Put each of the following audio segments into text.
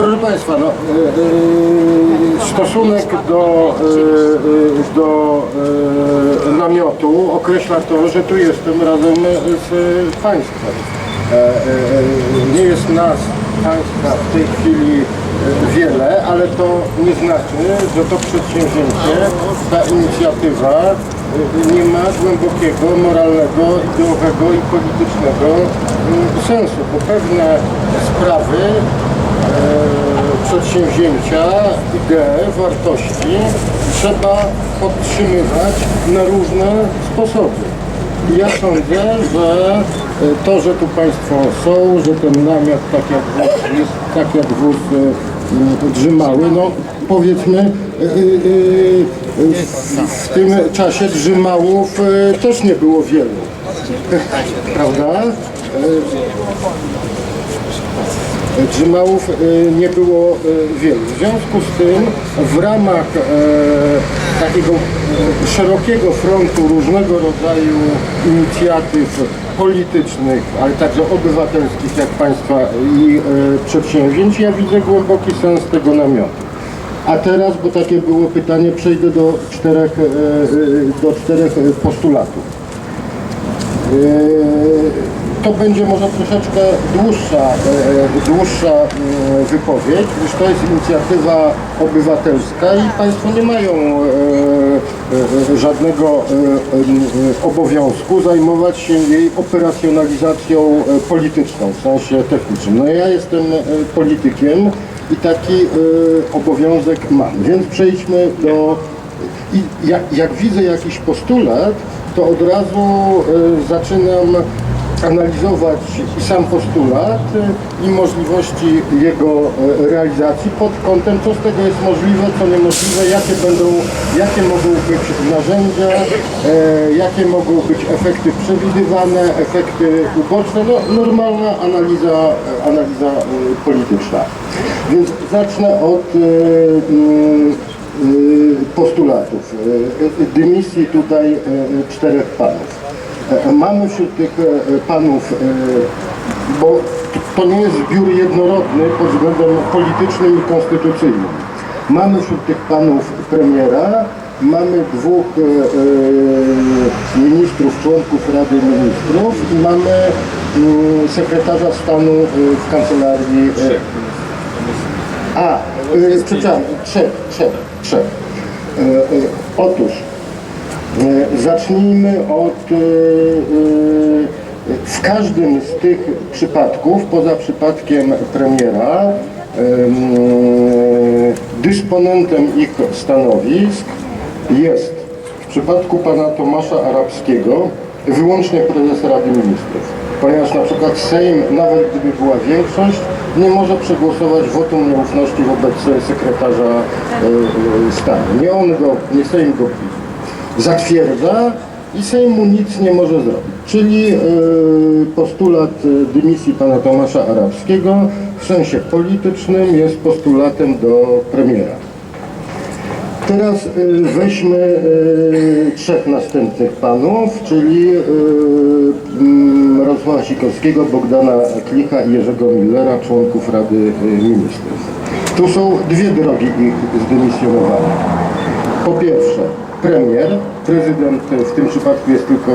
Proszę Państwa, no, e, e, stosunek do, e, do namiotu określa to, że tu jestem razem z Państwem. Nie jest nas, Państwa w tej chwili wiele, ale to nie znaczy, że to przedsięwzięcie, ta inicjatywa nie ma głębokiego, moralnego, ideowego i politycznego mm, sensu, bo pewne sprawy przedsięwzięcia, idee, wartości trzeba podtrzymywać na różne sposoby. Ja sądzę, że e, to, że tu Państwo są, że ten namiot tak jak wóz, jest tak jak wóz e, drzymały, no powiedzmy e, w, tym czasie drzymałów też nie było wielu. Prawda? Drzymałów e, nie było e, wielu. W związku z tym w ramach e, takiego e, szerokiego frontu różnego rodzaju inicjatyw politycznych, ale także obywatelskich, jak Państwa i e, przedsięwzięć, ja widzę głęboki sens tego namiotu. A teraz, bo takie było pytanie, przejdę do czterech, do czterech postulatów. To będzie może troszeczkę dłuższa, e, dłuższa mm, wypowiedź, gdyż to jest inicjatywa obywatelska i Państwo nie mają e, e, żadnego e, e, obowiązku zajmować się jej operacjonalizacją e, polityczną, w sensie technicznym. No ja jestem e, politykiem i taki e, obowiązek mam, więc przejdźmy do i jak, jak widzę jakiś postulat, to od razu e, zaczynam analizować i sam postulat i możliwości jego e, realizacji pod kątem, co z tego jest możliwe, co niemożliwe, jakie będą, jakie mogą być narzędzia, e, jakie mogą być efekty przewidywane, efekty uboczne, no normalna analiza, e, analiza polityczna. Więc zacznę od postulatów, dymisji tutaj czterech panów. Mamy wśród tych e, panów, e, bo to nie jest zbiór jednorodny pod względem politycznym i konstytucyjnym. Mamy wśród tych panów premiera, mamy dwóch e, ministrów, członków Rady Ministrów i mamy mm, sekretarza stanu w kancelarii a, przepraszam, trzech, trzech, trzech. Otóż zacznijmy od e, e, w każdym z tych przypadków, poza przypadkiem premiera, em, dysponentem ich stanowisk jest w przypadku pana Tomasza Arabskiego wyłącznie prezes Rady Ministrów. Ponieważ na przykład Sejm, nawet gdyby była większość, nie może przegłosować wotum nieufności wobec sekretarza e, e, stanu. Nie on go, nie Sejm go zatwierdza i Sejm mu nic nie może zrobić. Czyli e, postulat e, dymisji pana Tomasza Arabskiego w sensie politycznym jest postulatem do premiera. Teraz y, weźmy trzech następnych panów, czyli Rosława Sikorskiego, Bogdana Klicha i Jerzego Millera, członków Rady Ministrów. Tu są dwie drogi ich zdymisjonowania. Po pierwsze, premier, prezydent w tym przypadku jest tylko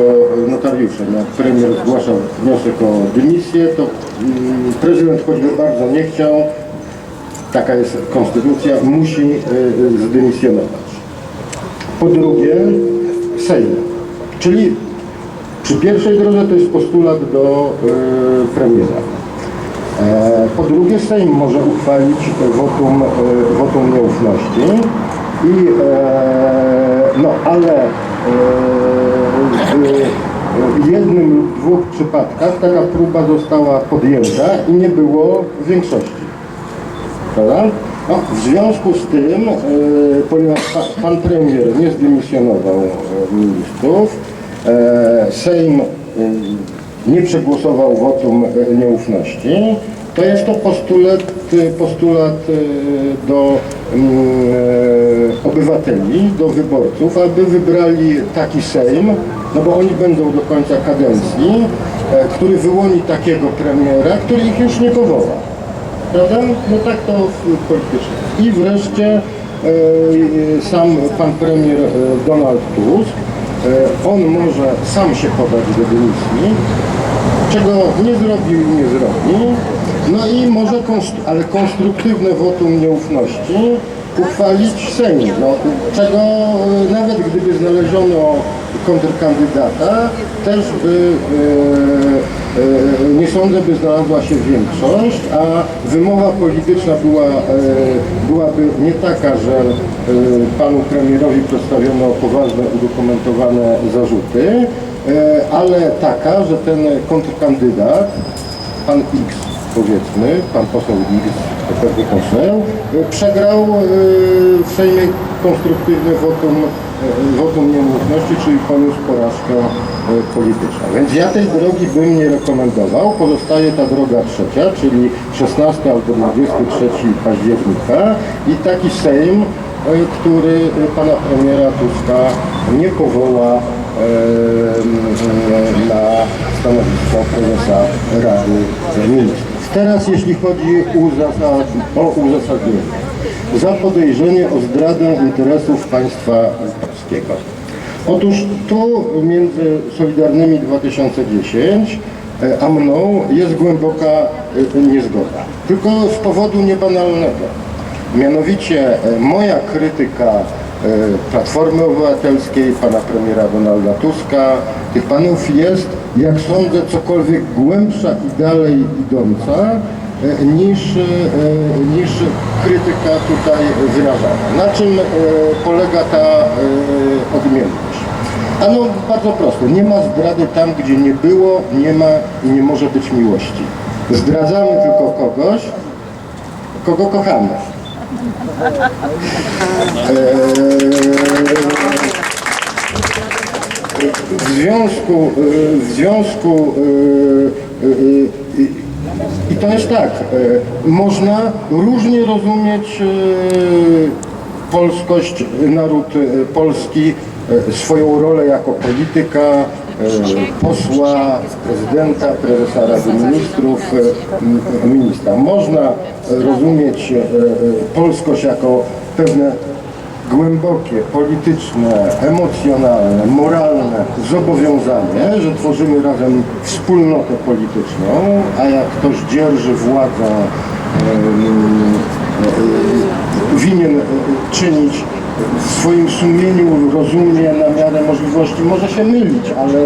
notariuszem. Jak premier zgłasza wniosek o dymisję, to mm, prezydent choćby bardzo nie chciał, taka jest konstytucja, musi y, y, zdymisjonować. Po drugie, Sejm. Czyli przy pierwszej drodze to jest postulat do premiera. E, po drugie, Sejm może uchwalić wotum, wotum nieufności. I, e, ale e, w jednym lub dwóch przypadkach taka próba została podjęta i nie było większości. Prawda? No, w związku z tym, e, ponieważ pa, pan premier nie zdymisjonował e, ministrów, Sejm nie przegłosował wotum nieufności, to jest to postulat, postulat do mm, obywateli, do wyborców, aby wybrali taki Sejm, no bo oni będą do końca kadencji, e, który wyłoni takiego premiera, który ich już nie powoła. prawda? No tak to politycznie. I wreszcie e, sam pan premier e, Donald Tusk, on może sam się podać do dymisji, czego nie zrobił i nie zrobi, no i może, konstru- ale konstruktywne wotum nieufności uchwalić Sejm, no, czego e, nawet gdyby znaleziono kontrkandydata, też by, e, e, nie sądzę, by znalazła się większość, a wymowa polityczna była, e, byłaby nie taka, że e, panu premierowi przedstawiono poważne, udokumentowane zarzuty, e, ale taka, że ten kontrkandydat, pan X powiedzmy, pan poseł X, pewny poseł, e, przegrał e, w Sejmie konstruktywne wotum, e, wotum nieufności, czyli poniósł porażkę polityczną. Więc ja tej drogi bym nie rekomendował. Pozostaje ta droga trzecia, czyli 16 albo 23 października i taki Sejm, który pana premiera Tuska nie powoła na stanowisko prezesa Rady Ministrów. Teraz jeśli chodzi uzasad... o uzasadnienie. Za podejrzenie o zdradę interesów państwa polskiego. Otóż tu między Solidarnymi 2010 e, a mną jest głęboka e, niezgoda. Tylko z powodu niebanalnego. Mianowicie e, moja krytyka Platformy Obywatelskiej, pana premiera Donalda Tuska, tych panów jest, jak sądzę, cokolwiek głębsza i dalej idąca e, niż, e, niż krytyka tutaj wyrażana. Na czym e, polega ta odmienność? Ano bardzo proste. Nie ma zdrady tam, gdzie nie było, nie ma i nie może być miłości. Zdradzamy tylko kogoś, kogo kochamy. Eee, W związku, w związku e, e, e, i to jest tak, można różnie rozumieć polskość, naród polski, swoją rolę jako polityka, posła, prezydenta, prezesa Rady Ministrów, ministra. Można rozumieć polskość jako pewne głębokie, polityczne, emocjonalne, moralne zobowiązanie, że tworzymy razem wspólnotę polityczną, a jak ktoś dzierży władzę, em, e, winien e, czynić w swoim sumieniu rozumnie na miarę możliwości może się mylić, ale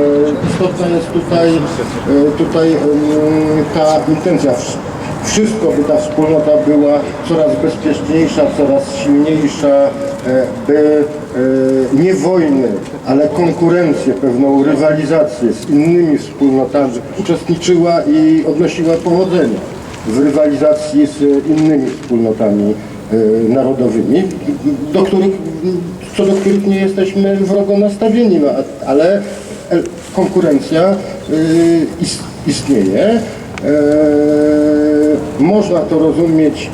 istotna jest tutaj, e, tutaj ta intencja. Wszystko by ta wspólnota była coraz bezpieczniejsza, coraz silniejsza, e, by e, nie wojny, ale konkurencję, pewną rywalizację z innymi wspólnotami uczestniczyła i odnosiła powodzenie w rywalizacji z innymi wspólnotami e, narodowymi, do których, co do których nie jesteśmy wrogo nastawieni, no, ale konkurencja is- istnieje. E, Można to rozumieć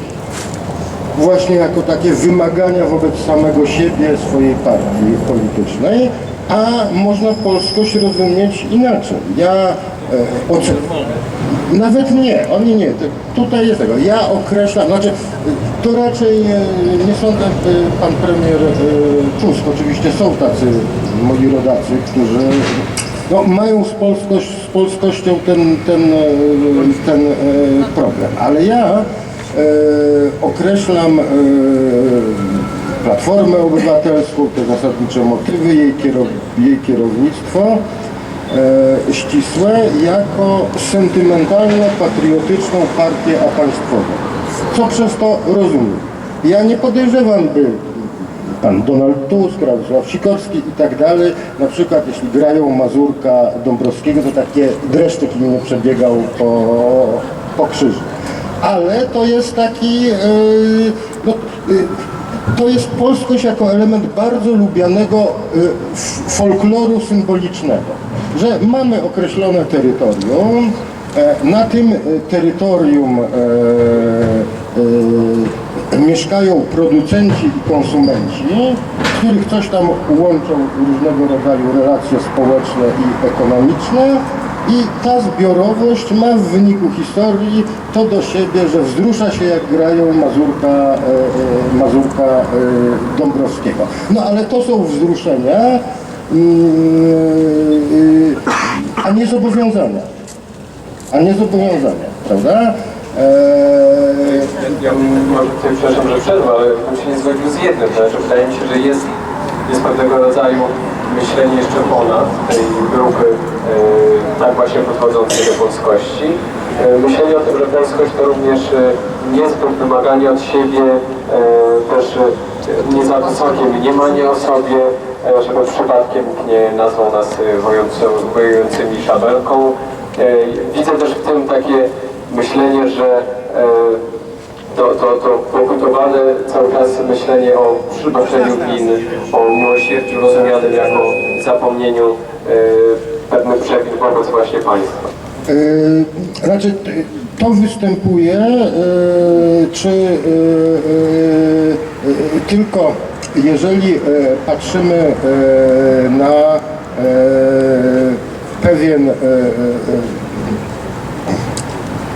właśnie jako takie wymagania wobec samego siebie, swojej partii politycznej, a można polskość rozumieć inaczej. Ja e, nawet nie, oni nie, tutaj jest tego. Ja określam, znaczy e, to raczej e, nie sądzę, pan premier e, Tusk, oczywiście są tacy moi rodacy, którzy no, mają z, polskość, z polskością ten, ten, e, ten e, problem, ale ja e, określam Platformę Obywatelską, te zasadnicze motywy, jej, kierow, jej kierownictwo ścisłe jako sentymentalną, patriotyczną partię apaństwową. Co przez to rozumiem? Ja nie podejrzewam, by pan Donald Tusk, Radosław Sikorski i tak dalej, na przykład jeśli grają Mazurka Dąbrowskiego, to takie dreszczyk im nie przebiegał po, po krzyżu. Ale to jest taki, yy, no, yy, to jest polskość jako element bardzo lubianego yy, folkloru symbolicznego, że mamy określone terytorium, na tym terytorium mieszkają producenci i konsumenci, których coś tam łączą różnego rodzaju relacje społeczne i ekonomiczne. I ta zbiorowość ma w wyniku historii to do siebie, że wzrusza się jak grają Mazurka, e, e, Mazurka e, Dąbrowskiego. No ale to są wzruszenia, mm, a nie zobowiązania. A nie zobowiązania, prawda? Ja tutaj, przepraszam, że przerwę, ale bym się nie zgodził z jednym, to znaczy wydaje mi się, że jest, jest pewnego rodzaju myślenie jeszcze ponad tej grupy e, tak właśnie podchodzącej do polskości. E, myślenie o tym, że polskość to również e, niezbyt wymaganie od siebie, e, też e, nie za wysokie mniemanie o sobie, e, żeby przypadkiem nie nazwał nas e, wojującymi szabelką. E, Widzę też w tym takie myślenie, że e, to, to, to pokutowane cały czas myślenie o przybaczeniu win, o miłosierdziu rozumianym jako zapomnieniu e, pewnych przewin wobec właśnie państwa. Yy, Znaczy, to występuje, yy, czy yy, yy, tylko jeżeli yy, patrzymy yy, na yy, pewien, yy, yy,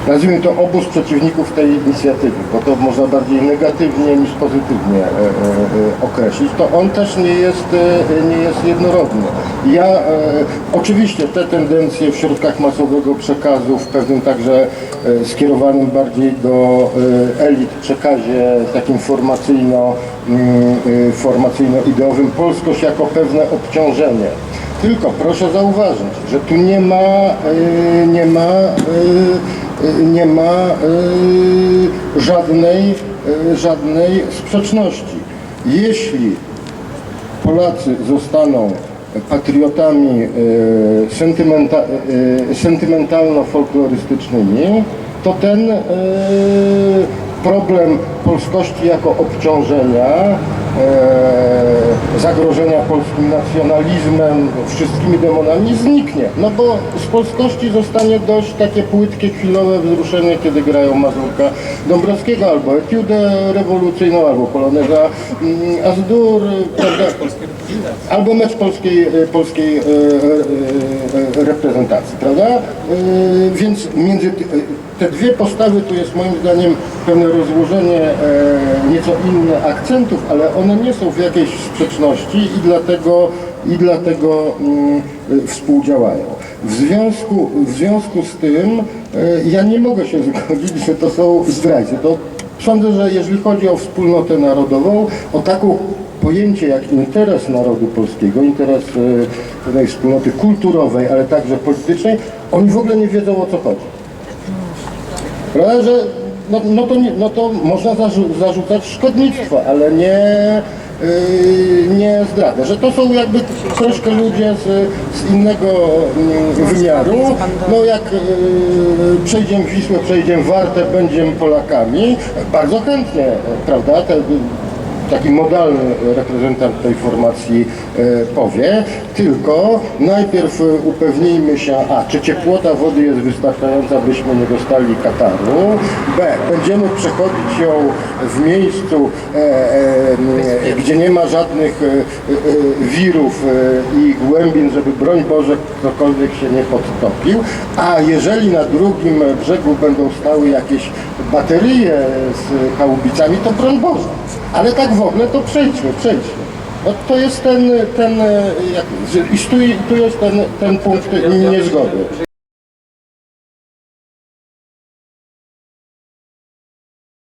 nazwijmy to obóz przeciwników tej inicjatywy, bo to można bardziej negatywnie niż pozytywnie e, e, e, określić, to on też nie jest, nie jest jednorodny. Ja oczywiście te tendencje w środkach masowego przekazu, w pewnym także skierowanym bardziej do elit przekazie takim formacyjno, mm, formacyjno-ideowym, polskość jako pewne obciążenie. Tylko proszę zauważyć, że tu nie ma, nie ma nie ma y, żadnej, y, żadnej sprzeczności. Jeśli Polacy zostaną patriotami y, sentymenta, y, sentymentalno-folklorystycznymi, to ten y, problem polskości jako obciążenia, zagrożenia polskim nacjonalizmem, wszystkimi demonami zniknie. No bo z polskości zostanie dość takie płytkie, chwilowe wzruszenie, kiedy grają Mazurka Dąbrowskiego, albo etiudę rewolucyjną, albo poloneza mm, Azdur, prawda? albo mecz polskiej, e, polskiej e, e, e, reprezentacji, prawda? E, Więc między e, te dwie postawy tu jest moim zdaniem pewne rozłożenie e, nieco inne akcentów, ale one nie są w jakiejś sprzeczności i dlatego, i dlatego mm, współdziałają. W związku, w związku z tym e, ja nie mogę się zgodzić, że to są zdrajcy. To sądzę, że jeżeli chodzi o wspólnotę narodową, o taką pojęcie jak interes narodu polskiego, interes e, wspólnoty kulturowej, ale także politycznej, oni w ogóle nie wiedzą o co chodzi. Że no, no, to, nie, no to można zarzu zarzucać szkodnictwo, ale nie, yy, nie zdradę. Że to są jakby troszkę ludzie z, z innego mm, wymiaru. No jak yy, przejdziemy Wisłę, przejdziemy Wartę, będziemy Polakami, bardzo chętnie, prawda, te, taki modalny reprezentant tej formacji e, powie, tylko najpierw e, upewnijmy się, a czy ciepłota wody jest wystarczająca, byśmy nie dostali kataru, b, będziemy przechodzić ją w miejscu, e, gdzie nie ma żadnych wirów i głębin, żeby broń Boże ktokolwiek się nie podtopił, a jeżeli na drugim brzegu będą stały jakieś baterie z chałubicami, to broń Boże. Ale tak w ogóle to przejdźmy, przejdźmy. No to jest ten, ten jak, i tu, tu jest ten, ten punkt niezgody.